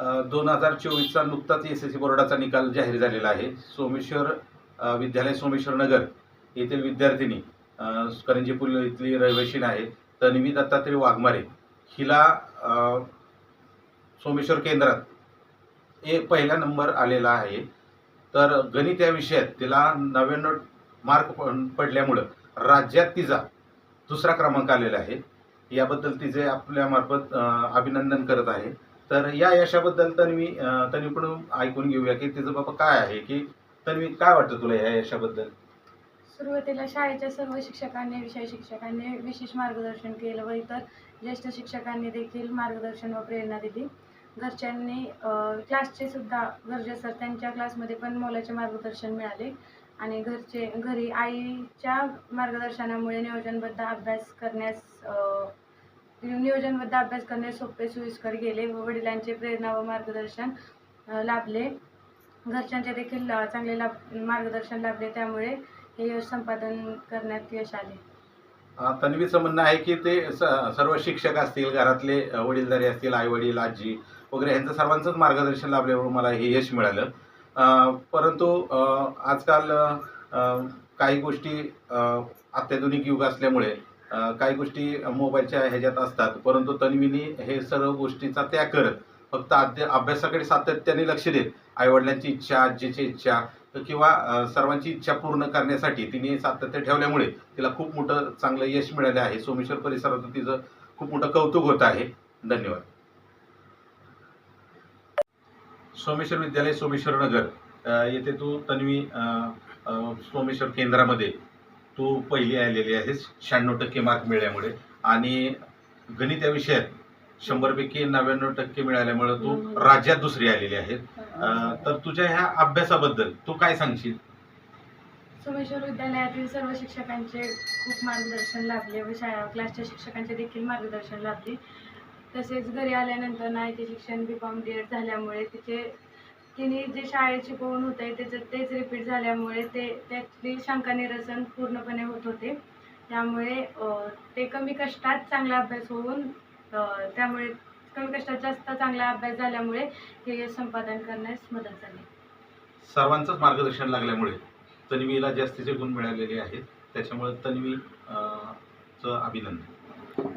दोन हजार चोवीसचा नुकताच एस एस सी बोर्डाचा निकाल जाहीर झालेला आहे. सोमेश्वर विद्यालय सोमेश्वर नगर येथील विद्यार्थिनी करंजीपूर करंजी इथली रहिवाशी आहे तन्वी दत्तात्रय वाघमारे हिला सोमेश्वर केंद्रात ए पहिला नंबर आलेला आहे. तर गणित या विषयात तिला नव्याण्णव मार्क पडल्यामुळं राज्यात तिचा दुसरा क्रमांक आलेला आहे. याबद्दल तिचे आपल्यामार्फत अभिनंदन करत आहे. तर या यशाबद्दल तन्वी अ, तन्वीकडून ऐकून घेऊया की तिचं बाबा काय आहे की तन्वी काय वाटतं तुला या यशाबद्दल? सुरुवातीला शाळेच्या सर्व शिक्षकांनी विषय शिक्षकांनी विशेष मार्गदर्शन केलं व इतर ज्येष्ठ शिक्षकांनी देखील मार्गदर्शन व प्रेरणा दिली. घरच्यांनी क्लासचे सुद्धा गरजे सर त्यांच्या क्लासमध्ये पण मोलाचे मार्गदर्शन मिळाले. आणि घरचे घरी आईच्या मार्गदर्शनामुळे नियोजनबद्ध अभ्यास करण्यास अं, नियोजनबद्ध अभ्यास करणे सोपे सोयीस्कर गेले व वडिलांचे प्रेरणा व मार्गदर्शन लाभले. घरच्यांचे देखील चांगले लाभ मार्गदर्शन लाभले. त्यामुळे हे यश संपादन करण्यात यश आले. तन्वीचं म्हणणं आहे की ते स- सर्व शिक्षक असतील घरातले अ, वडीलधारी असतील आई वडील आजी वगैरे यांचं सर्वांचंच मार्गदर्शन लाभल्यामुळे मला हे यश मिळालं. परंतु आजकाल काही गोष्टी अत्याधुनिक युग असल्यामुळे काही गोष्टी मोबाईलच्या ह्याच्यात असतात. परंतु तन्वीनी हे सर्व गोष्टीचा त्याग करत फक्त अध्य अभ्यासाकडे सातत्याने लक्ष देत आईवडिलांची इच्छा आजीची इच्छा किंवा सर्वांची इच्छा पूर्ण करण्यासाठी तिने सातत्य ठेवल्यामुळे तिला खूप मोठं चांगलं यश मिळालं आहे. सोमेश्वर परिसरात तिचं खूप मोठं कौतुक होत आहे. धन्यवाद. सोमेश्वर विद्यालय सोमेश्वर नगर. येथे तू तन्वी सोमेश्वर केंद्रामध्ये तू पहिली आलेली आहेस शहाण्णव टक्के मार्क मिळाल्यामुळे. आणि गणित या विषयात शंभरपैकी नव्याण्णव टक्के मिळाल्यामुळे तू राज्यात दुसरी आलेली आहेस. अ, तर तुझ्या ह्या अभ्यासाबद्दल तू काय सांगशील? सोमेश्वर विद्यालयातील सर्व शिक्षकांचे खूप मार्गदर्शन लाभले व शाळा क्लासच्या शिक्षकांचे देखील मार्गदर्शन लाभले. तसेच घरी आल्यानंतर ना ते शिक्षण बी कॉम डी एड झाल्यामुळे तिचे तिने जे शाळेत शिकवून होते त्याचं तेच रिपीट झाल्यामुळे ते त्यातली शंका निरसन पूर्णपणे होत होते. त्यामुळे ते कमी कष्टात चांगला अभ्यास होऊन त्यामुळे कमी कष्टात जास्त चांगला अभ्यास झाल्यामुळे हे संपादन करण्यास मदत झाली. सर्वांचंच मार्गदर्शन लागल्यामुळे तन्वीला जास्तीचे गुण मिळालेले आहेत. त्याच्यामुळे तन्वी चं अभिनंदन.